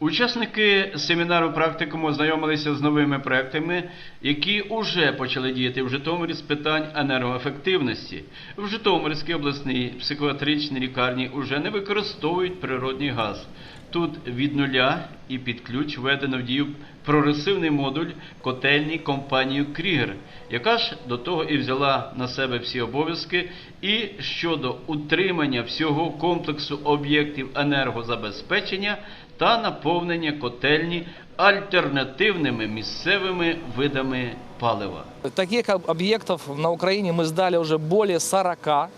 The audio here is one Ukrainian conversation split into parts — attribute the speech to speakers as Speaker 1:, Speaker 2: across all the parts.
Speaker 1: Учасники семінару практикуму ознайомилися з новими проектами, які вже почали діяти в Житомирі з питань енергоефективності. В Житомирській обласній психіатричній лікарні вже не використовують природний газ. Тут від нуля і під ключ введено в дію прогресивний модуль котельні компанії Крігер, яка ж до того і взяла на себе всі обов'язки і щодо утримання всього комплексу об'єктів енергозабезпечення та наповнення котельні альтернативними місцевими видами палива.
Speaker 2: Таких об- объектов на Украине мы сдали уже более 40,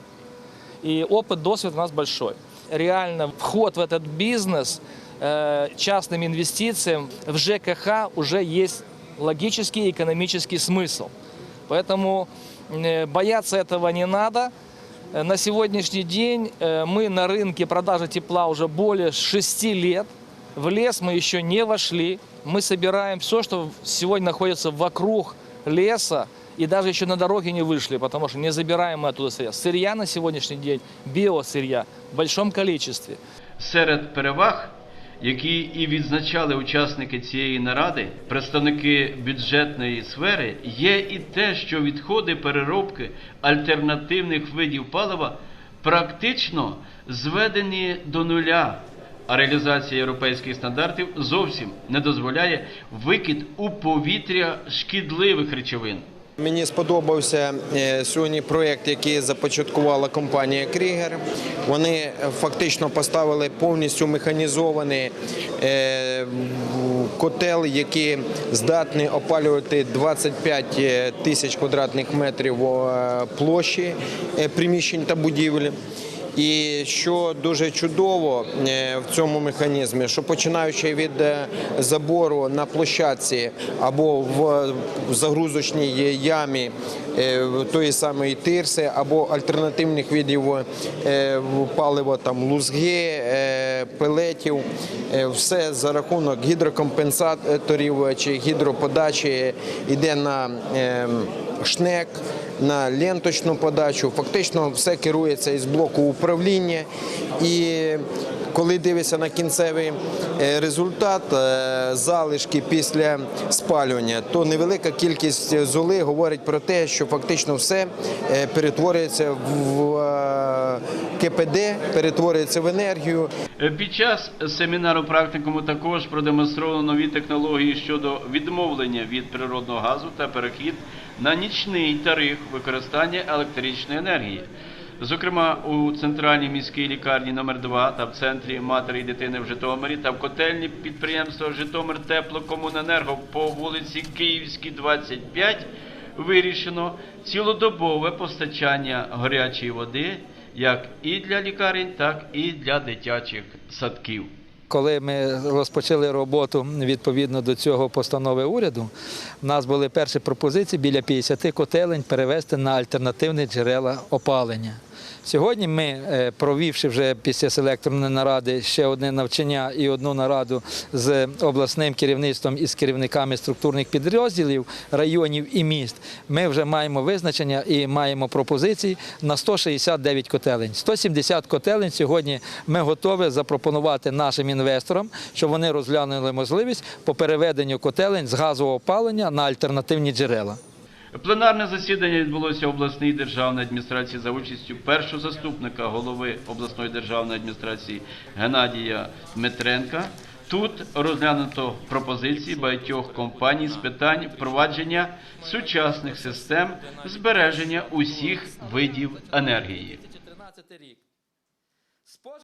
Speaker 2: и опыт, досвид у нас большой. Реально вход в этот бизнес э, частным инвестициям в ЖКХ уже есть логический и экономический смысл. Поэтому э, бояться этого не надо. Э, На сегодняшний день э, мы на рынке продажи тепла уже более 6 лет. В лес мы еще не вошли. Мы собираем все, что сегодня находится вокруг леса, и даже еще на дороге не вышли, потому что не забираем мы оттуда сырья. Сырья на сегодняшний день, биосырья в большом количестве.
Speaker 1: Серед переваг, які і відзначали учасники цієї наради, представники бюджетної сфери, є і те, що відходи переробки альтернативних видів палива практично зведені до нуля. А реалізація європейських стандартів зовсім не дозволяє викид у повітря шкідливих речовин.
Speaker 3: Мені сподобався е, сьогодні проєкт, який започаткувала компанія Крігер. Вони е, фактично поставили повністю механізований е, котел, який здатний опалювати 25 тисяч квадратних метрів е, площі е, приміщень та будівель. І що дуже чудово е, в цьому механізмі, що починаючи від е, забору на площадці або в загрузочній ямі тої самої тирси, або альтернативних видів е, палива, там лузги, е, пелетів, е, все за рахунок гідрокомпенсаторів чи гідроподачі йде на е, шнек, на ленточну подачу. Фактично все керується із блоку управління. І коли дивишся на кінцевий е, результат е, залишки після спалювання, то невелика кількість золи говорить про те, що фактично все е, перетворюється в КПД, перетворюється в енергію.
Speaker 1: Під час семінару практикуму також продемонстровано нові технології щодо відмовлення від природного газу та перехід на нічний тариф використання електричної енергії. Зокрема, у центральній міській лікарні номер 2 та в центрі матері і дитини в Житомирі та в котельні підприємства Житомир Теплокомуненерго по вулиці Київській, 25 вирішено цілодобове постачання гарячої води як і для лікарень, так і для дитячих садків.
Speaker 4: Коли ми розпочали роботу відповідно до цього постанови уряду, в нас були перші пропозиції біля 50 котелень перевести на альтернативні джерела опалення. Сьогодні ми, е, провівши вже після селекторної наради ще одне навчання і одну нараду з обласним керівництвом і з керівниками структурних підрозділів районів і міст, ми вже маємо визначення і маємо пропозиції на 169 котелень. 170 котелень сьогодні ми готові запропонувати нашим інвесторам, щоб вони розглянули можливість по переведенню котелень з газового опалення на альтернативні джерела.
Speaker 1: Пленарне засідання відбулося в обласній державній адміністрації за участю першого заступника голови обласної державної адміністрації Геннадія Дмитренка. Тут розглянуто пропозиції багатьох компаній з питань впровадження сучасних систем збереження усіх видів енергії.
Speaker 4: 2013 рік.